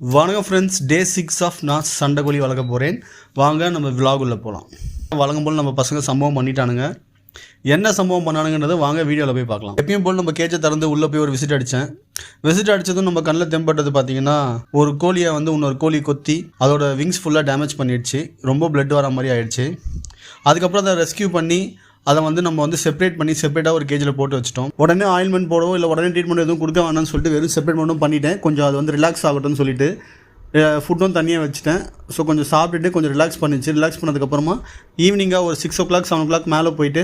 வணக்கம் friends day six of நான் சண்டைக்கோழி வளர்க்க போகிறேன் வாங்க நம்ம vlog உள்ள போகலாம் வழங்கும் போல் நம்ம பசங்க சம்பவம் பண்ணிட்டானுங்க. என்ன சம்பவம் பண்ணானுங்கிறத வாங்க வீடியோவில் போய் பார்க்கலாம். எப்பயும் போல் நம்ம கேஜை திறந்து உள்ளே போய் ஒரு விசிட் அடித்தேன் விசிட் அடித்ததும் நம்ம கண்ணில் தென்பட்டது பார்த்தீங்கன்னா ஒரு கோழியை வந்து இன்னொரு கோழி கொத்தி அதோட விங்ஸ் ஃபுல்லாக டேமேஜ் பண்ணிடுச்சு. ரொம்ப பிளட் வர மாதிரி ஆயிடுச்சு. அதுக்கப்புறம் அதை ரெஸ்க்யூ பண்ணி அதை வந்து நம்ம வந்து செப்பரேட் பண்ணி செப்பரேட்டாக ஒரு கேஜில் போட்டு வச்சிட்டோம். உடனே ஆயில்மெண்ட் போடவோ இல்லை உடனே ட்ரீட்மெண்ட் எதுவும் கொடுக்க வேணாம்னு சொல்லிட்டு வெறும் செப்பரேட் மட்டும் பண்ணிட்டேன். கொஞ்சம் அது வந்து ரிலாக்ஸ் ஆகட்டும்னு சொல்லிட்டு ஃபுட்டும் தனியாக வச்சுட்டேன். ஸோ கொஞ்சம் சாப்பிட்டுட்டு கொஞ்சம் ரிலாக்ஸ் பண்ணிச்சு. ரிலாக்ஸ் பண்ணதுக்கப்புறமா ஈவினிங்காக ஒரு six o'clock seven o'clock மேலே போயிட்டு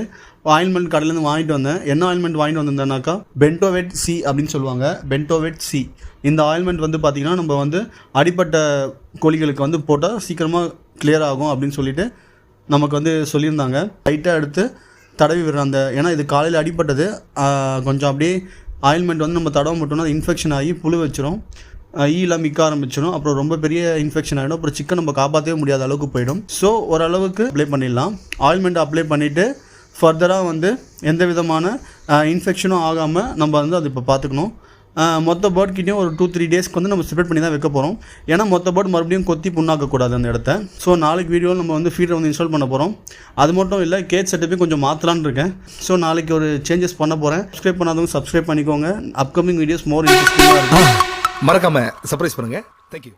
ஆயில்மெண்ட் கடையிலேருந்து வாங்கிட்டு வந்தேன். என்ன ஆயில்மெண்ட் வாங்கிட்டு வந்திருந்தேனாக்கா? பென்டோவெட் சி அப்படின்னு சொல்லுவாங்க. பென்டோவெட் சி இந்த ஆயில்மெண்ட் வந்து பார்த்திங்கன்னா நம்ம வந்து அடிப்பட்ட கோழிகளுக்கு வந்து போட்டால் சீக்கிரமாக கிளியர் ஆகும் அப்படின்னு சொல்லிட்டு நமக்கு வந்து சொல்லியிருந்தாங்க. லைட்டாக எடுத்து தடவி விடுற அந்த ஏன்னா இது காலையில் அடிப்பட்டது கொஞ்சம் அப்படியே ஆயில்மெண்ட் வந்து நம்ம தடவை மட்டும்னா இன்ஃபெக்ஷன் ஆகி புழு வச்சிரும். ஈலாம் மிக்க ஆரம்பிச்சிடும் அப்புறம் ரொம்ப பெரிய இன்ஃபெக்ஷன் ஆகிடும் அப்புறம் சிக்கன் நம்ம காப்பாற்றவே முடியாத அளவுக்கு போயிடும். ஸோ ஓரளவுக்கு அப்ளை பண்ணிடலாம். ஆயில்மெண்ட் அப்ளை பண்ணிவிட்டு ஃபர்தராக வந்து எந்த விதமான இன்ஃபெக்ஷனும் ஆகாமல் நம்ம வந்து அது இப்போ பார்த்துக்கணும் மொத்த பேர்ட்கிட்டையும் ஒரு டூ த்ரீ டேஸ்க்கு வந்து நம்ம செப்பரேட் பண்ணி தான் வைக்க போகிறோம் ஏன்னா மொத்த பேர்ட் மறுபடியும் கொத்தி புண்ணாக்கக்கூடாது அந்த இடத்த. ஸோ நாளைக்கு வீடியோவில் நம்ம வந்து ஃபீடர் வந்து இன்ஸ்டால் பண்ண போகிறோம் அது மட்டும் இல்லை கேட் செட்டப்பையும் கொஞ்சம் மாற்றலான்னு இருக்கேன். ஸோ நாளைக்கு ஒரு சேஞ்சஸ் பண்ண போகிறேன் சப்ஸ்கிரைப் பண்ணாதவங்க சப்ஸ்கிரைப் பண்ணிக்கோங்க. அப்கமிங் வீடியோஸ் மோர் இன்ட்ரெஸ்டிங்காக இருக்கும். மறக்காம சர்ப்ரைஸ் பண்ணுங்கள் தேங்க்யூ